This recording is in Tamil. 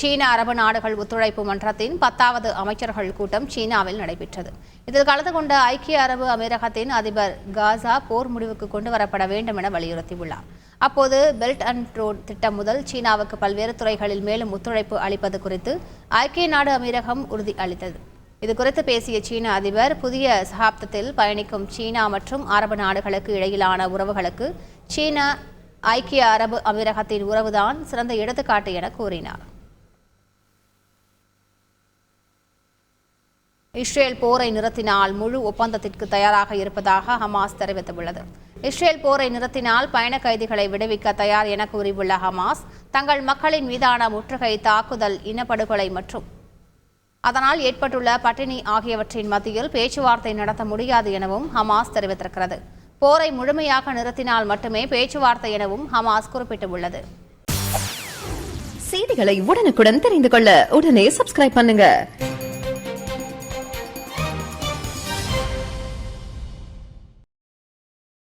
சீன அரபு நாடுகள் ஒத்துழைப்பு மன்றத்தின் பத்தாவது அமைச்சர்கள் கூட்டம் சீனாவில் நடைபெற்றது. இதில் கலந்து கொண்ட ஐக்கிய அரபு அமீரகத்தின் அதிபர் காசா போர் முடிவுக்கு கொண்டு வரப்பட வேண்டும் என வலியுறுத்தியுள்ளார். அப்போது பெல்ட் அண்ட் ரோட் திட்டம் முதல் சீனாவுக்கு பல்வேறு துறைகளில் மேலும் ஒத்துழைப்பு அளிப்பது குறித்து ஐக்கிய நாடு அமீரகம் உறுதி அளித்தது. இது குறித்து பேசிய சீன அதிபர் புதிய சகாப்தத்தில் பயணிக்கும் சீனா மற்றும் அரபு நாடுகளுக்கு இடையிலான உறவுகளுக்கு சீனா ஐக்கிய அரபு அமீரகத்தின் உறவுதான் சிறந்த எடுத்துக்காட்டு என கூறினார். இஸ்ரேல் போரை நிறுத்தினால் முழு ஒப்பந்தத்திற்கு தயாராக இருப்பதாக ஹமாஸ் தெரிவித்துள்ளது. இஸ்ரேல் போரை நிறுத்தினால் பயண கைதிகளை விடுவிக்க தயார் என கூறியுள்ள ஹமாஸ் தங்கள் மக்களின் மீதான முற்றுகை தாக்குதல் இனப்படுகொலை மற்றும் அதனால் ஏற்பட்டுள்ள பட்டினி ஆகியவற்றின் மத்தியில் பேச்சுவார்த்தை நடத்த முடியாது எனவும் ஹமாஸ் தெரிவித்திருக்கிறது. போரை முழுமையாக நிறுத்தினால் மட்டுமே பேச்சுவார்த்தை எனவும் ஹமாஸ் குறிப்பிட்டுள்ளது. செய்திகளை உடனுக்குடன் தெரிந்து கொள்ள உடனே சப்ஸ்கிரைப் பண்ணுங்க.